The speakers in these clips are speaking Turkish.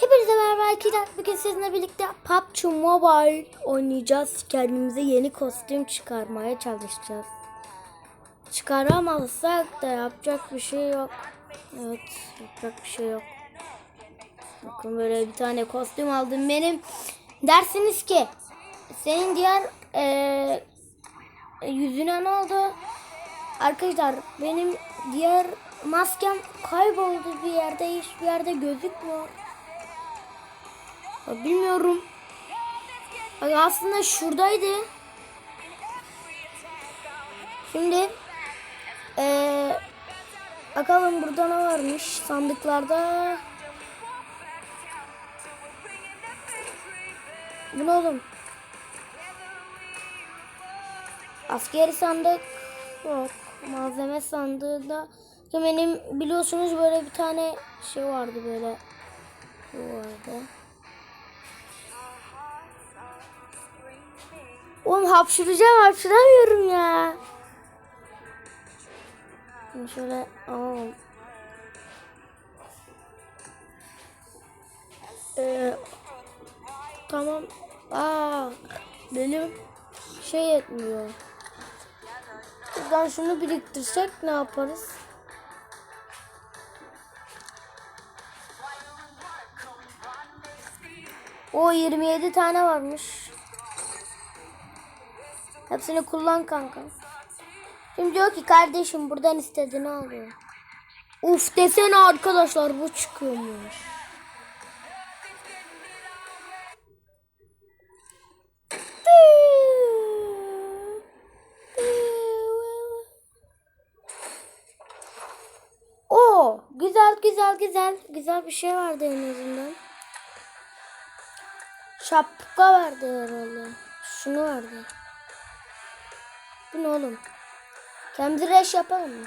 Hepinize merhaba arkadaşlar. Bugün sizinle birlikte PUBG Mobile oynayacağız. Kendimize yeni kostüm çıkarmaya çalışacağız. Çıkaramazsak da yapacak bir şey yok. Evet, yapacak bir şey yok. Bakın böyle bir tane kostüm aldım benim. Dersiniz ki senin diğer eee, yüzüne ne oldu? Arkadaşlar benim diğer maskem kayboldu bir yerde hiçbir yerde gözükmüyor. Bilmiyorum. Aslında şuradaydı. Şimdi eee bakalım burada ne varmış sandıklarda. Bu ne oğlum? Askeri sandık yok. Malzeme sandığında benim biliyorsunuz böyle bir tane şey vardı böyle. Bu vardı. Hapşıracağım hapşıramıyorum ya. Şimdi şöyle alalım. Ee, tamam. Aa, benim şey yetmiyor. Buradan şunu biriktirsek ne yaparız? O 27 tane varmış. Hepsini kullan kanka. Şimdi diyor ki kardeşim buradan istediğini alıyor. Uf desene arkadaşlar bu çıkıyormuş. O güzel güzel güzel güzel bir şey vardı en azından. Şapka vardı herhalde. Şunu vardı. Bu ne oğlum? Kendimize reş yapalım mı?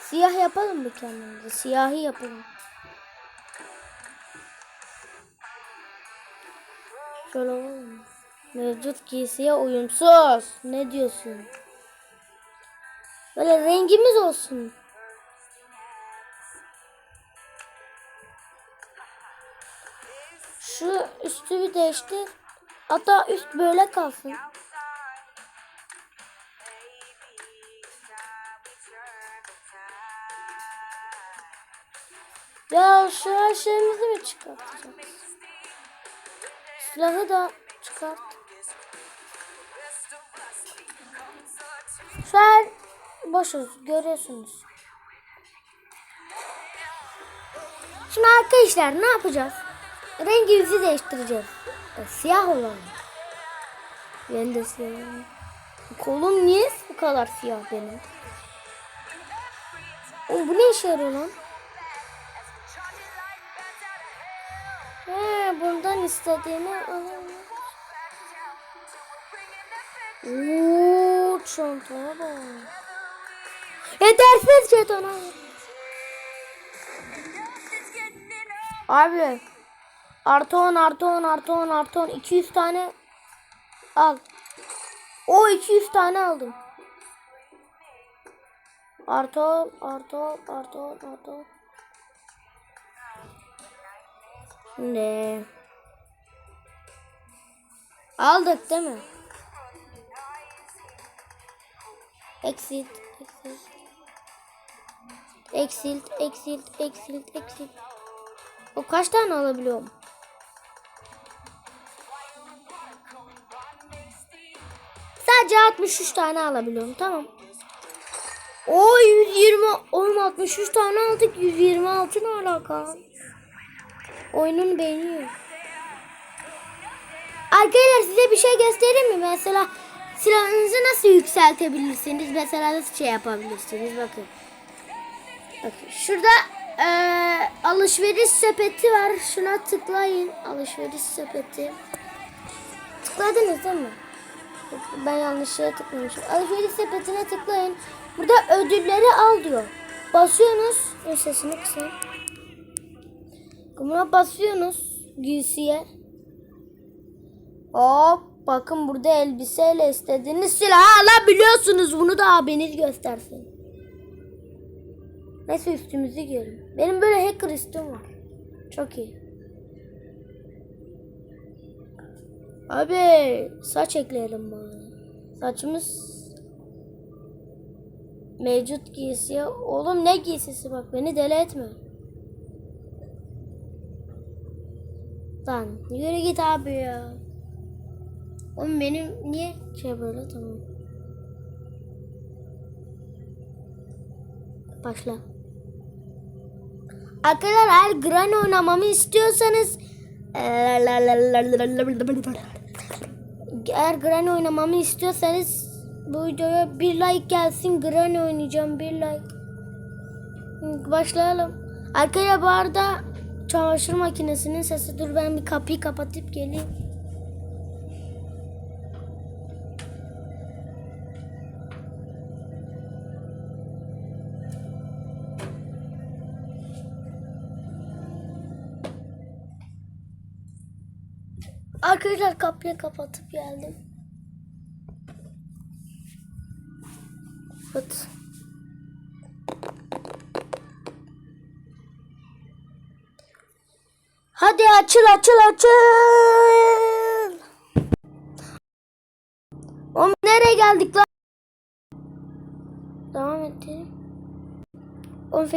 Siyah yapalım mı kendimize? Siyahi yapalım. Şöyle olur mu? Mevcut giysiye uyumsuz. Ne diyorsun? Böyle rengimiz olsun. Şu üstü bir değiştir. Hatta üst böyle kalsın. Ya şu her şeyimizi mi çıkartacağız? Silahı da çıkart. Şu an boşuz görüyorsunuz. Şimdi arkadaşlar ne yapacağız? Rengimizi değiştireceğiz. E, siyah olan. Ben de siyah. Kolum niye bu kadar siyah benim? Oğlum bu ne işe yarıyor lan? He, bundan istediğimi alalım. Uuu çantaya bak. Yetersiz jetona. Abi. Artı 10 artı 10 artı 10 artı 10 200 tane al. O 200 tane aldım. Artı 10 artı 10 artı 10 artı 10. Ne? Aldık değil mi? Eksilt, eksilt. Eksilt, eksilt, eksilt, eksilt. O kaç tane alabiliyorum? Sadece 63 tane alabiliyorum. Tamam. O 120 oğlum 63 tane aldık. 126 ne alaka? Oyunun beğeniyor. Arkadaşlar size bir şey göstereyim mi? Mesela silahınızı nasıl yükseltebilirsiniz? Mesela nasıl şey yapabilirsiniz? Bakın. Bakın şurada eee, alışveriş sepeti var. Şuna tıklayın. Alışveriş sepeti. Tıkladınız değil mi? Ben yanlış şeye tıklamışım. Alışveriş sepetine tıklayın. Burada ödülleri al diyor. Basıyorsunuz. Sesini kısayım. Buna basıyorsunuz giysiye. Hop bakın burada elbiseyle istediğiniz silahı alabiliyorsunuz. Bunu da abiniz göstersin. Neyse üstümüzü giyelim. Benim böyle hacker üstüm var. Çok iyi. Abi saç ekleyelim bari. Saçımız mevcut giysiye. Oğlum ne giysisi bak beni deli etme. Lan yürü git abi ya. Oğlum benim niye şey böyle tamam. Başla. Arkadaşlar eğer Granny oynamamı istiyorsanız eğer Granny oynamamı istiyorsanız bu videoya bir like gelsin Granny oynayacağım bir like. Başlayalım. Arkaya bu arada çamaşır makinesinin sesi dur ben bir kapıyı kapatıp geleyim. Arkadaşlar kapıyı kapatıp geldim. Evet. Hadi açıl açıl açıl. Oğlum nereye geldik lan? Devam edelim. Oğlum